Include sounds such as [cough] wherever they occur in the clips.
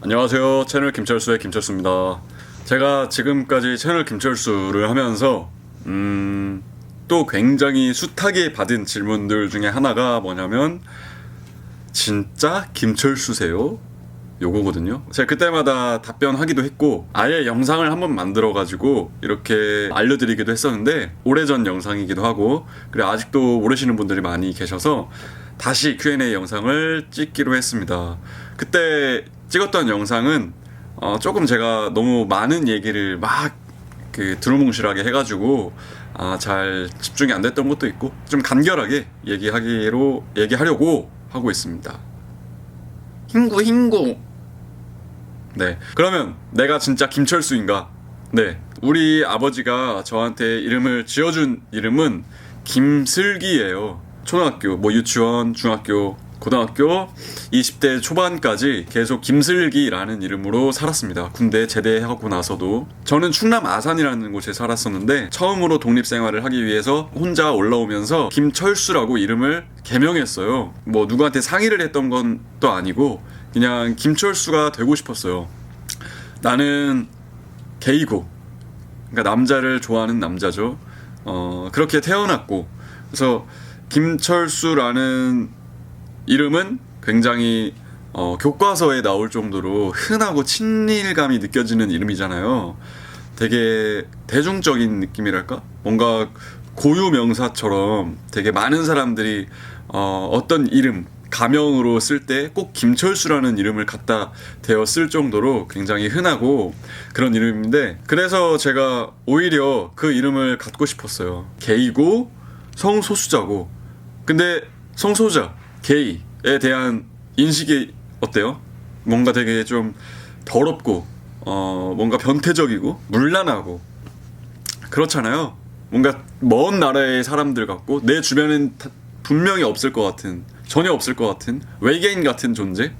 안녕하세요. 채널 김철수의 김철수입니다. 제가 지금까지 채널 김철수를 하면서 음, 또 굉장히 숱하게 받은 질문들 중에 하나가 뭐냐면 진짜 김철수세요? 요거거든요. 제가 그때마다 답변하기도 했고 아예 영상을 한번 만들어 가지고 이렇게 알려드리기도 했었는데 오래전 영상이기도 하고 그리고 아직도 모르시는 분들이 많이 계셔서 다시 Q&A 영상을 찍기로 했습니다. 그때 찍었던 영상은 어, 조금 제가 너무 많은 얘기를 막그 두루뭉실하게 해가지고 아, 잘 집중이 안 됐던 것도 있고 좀 간결하게 얘기하기로 얘기하려고 하고 있습니다. 흰구 흰구 네. 그러면 내가 진짜 김철수인가? 네. 우리 아버지가 저한테 이름을 지어준 이름은 김슬기예요. 초등학교, 뭐 유치원, 중학교, 고등학교 20대 초반까지 계속 김슬기라는 이름으로 살았습니다. 군대 제대하고 나서도 저는 충남 아산이라는 곳에 살았었는데 처음으로 독립 생활을 하기 위해서 혼자 올라오면서 김철수라고 이름을 개명했어요. 뭐 누구한테 상의를 했던 건 또 아니고 그냥 김철수가 되고 싶었어요. 나는 게이고 그러니까 남자를 좋아하는 남자죠. 어, 그렇게 태어났고 그래서 김철수라는 이름은 굉장히 어, 교과서에 나올 정도로 흔하고 친밀감이 느껴지는 이름이잖아요. 되게 대중적인 느낌이랄까? 뭔가 고유 명사처럼 되게 많은 사람들이 어, 어떤 이름 가명으로 쓸 때 꼭 김철수라는 이름을 갖다 대어 쓸 정도로 굉장히 흔하고 그런 이름인데 그래서 제가 오히려 그 이름을 갖고 싶었어요. 게이고 성소수자고 근데 성소자 게이에 대한 인식이 어때요? 뭔가 되게 좀 더럽고 어 뭔가 변태적이고 물란하고 그렇잖아요. 뭔가 먼 나라의 사람들 같고 내 주변엔 다- 분명히 없을 것 같은 전혀 없을 것 같은 외계인 같은 존재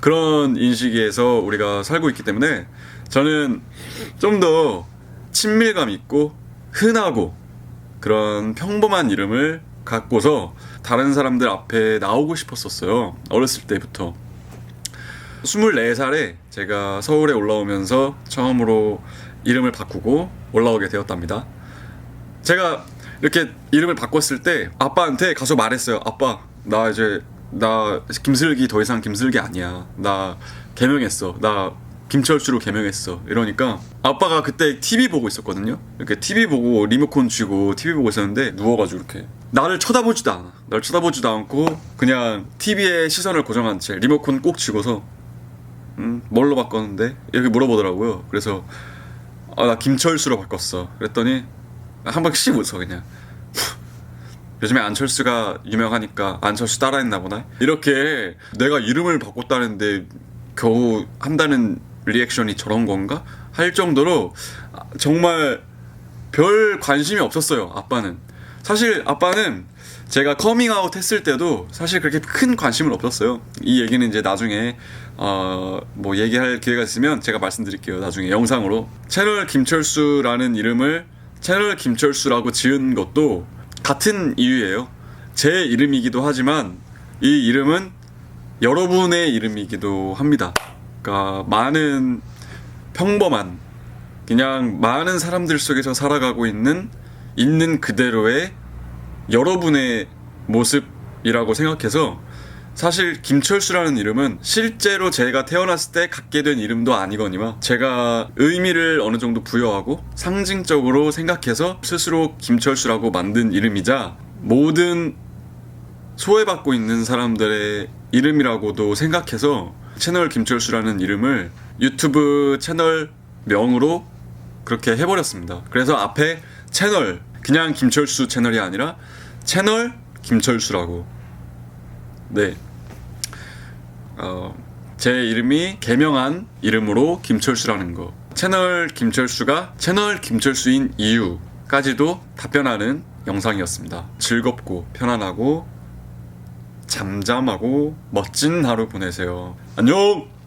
그런 인식에서 우리가 살고 있기 때문에 저는 좀 더 친밀감 있고 흔하고 그런 평범한 이름을 갖고서 다른 사람들 앞에 나오고 싶었었어요 어렸을 때부터 24살에 제가 서울에 올라오면서 처음으로 이름을 바꾸고 올라오게 되었답니다. 제가 이렇게 이름을 바꿨을 때 아빠한테 가서 말했어요. 아빠, 나 이제 나 김슬기 더 이상 김슬기 아니야. 나 개명했어. 나 김철수로 개명했어. 이러니까 아빠가 그때 TV 보고 있었거든요. 이렇게 TV 보고 리모컨 쥐고 TV 보고 있었는데 누워가지고 이렇게 나를 쳐다보지도 않아. 날 쳐다보지도 않고 그냥 TV에 시선을 고정한 채 리모컨 꼭 쥐고서 음, 뭘로 바꿨는데? 이렇게 물어보더라고요. 그래서 아, 나 김철수로 바꿨어. 그랬더니 한 번씩 웃어 그냥. [laughs] 요즘에 안철수가 유명하니까 안철수 따라했나 보나? 이렇게 내가 이름을 바꿨다는데 겨우 한다는 리액션이 저런 건가? 할 정도로 아, 정말 별 관심이 없었어요. 아빠는. 사실 아빠는 제가 커밍아웃 했을 때도 사실 그렇게 큰 관심은 없었어요. 이 얘기는 이제 나중에 어 뭐 얘기할 기회가 있으면 제가 말씀드릴게요. 나중에 영상으로 채널 김철수라는 이름을 채널 김철수라고 지은 것도 같은 이유예요. 제 이름이기도 하지만 이 이름은 여러분의 이름이기도 합니다. 그러니까 많은 평범한 그냥 많은 사람들 속에서 살아가고 있는 있는 그대로의 여러분의 모습이라고 생각해서 사실 김철수라는 이름은 실제로 제가 태어났을 때 갖게 된 이름도 아니거니와 제가 의미를 어느 정도 부여하고 상징적으로 생각해서 스스로 김철수라고 만든 이름이자 모든 소외받고 있는 사람들의 이름이라고도 생각해서 채널 김철수라는 이름을 유튜브 채널 명으로 그렇게 해버렸습니다. 그래서 앞에 채널 그냥 김철수 채널이 아니라 채널 김철수라고 네. 어, 제 이름이 개명한 이름으로 김철수라는 거. 채널 김철수가 채널 김철수인 이유까지도 답변하는 영상이었습니다. 즐겁고 편안하고 잠잠하고 멋진 하루 보내세요. 안녕!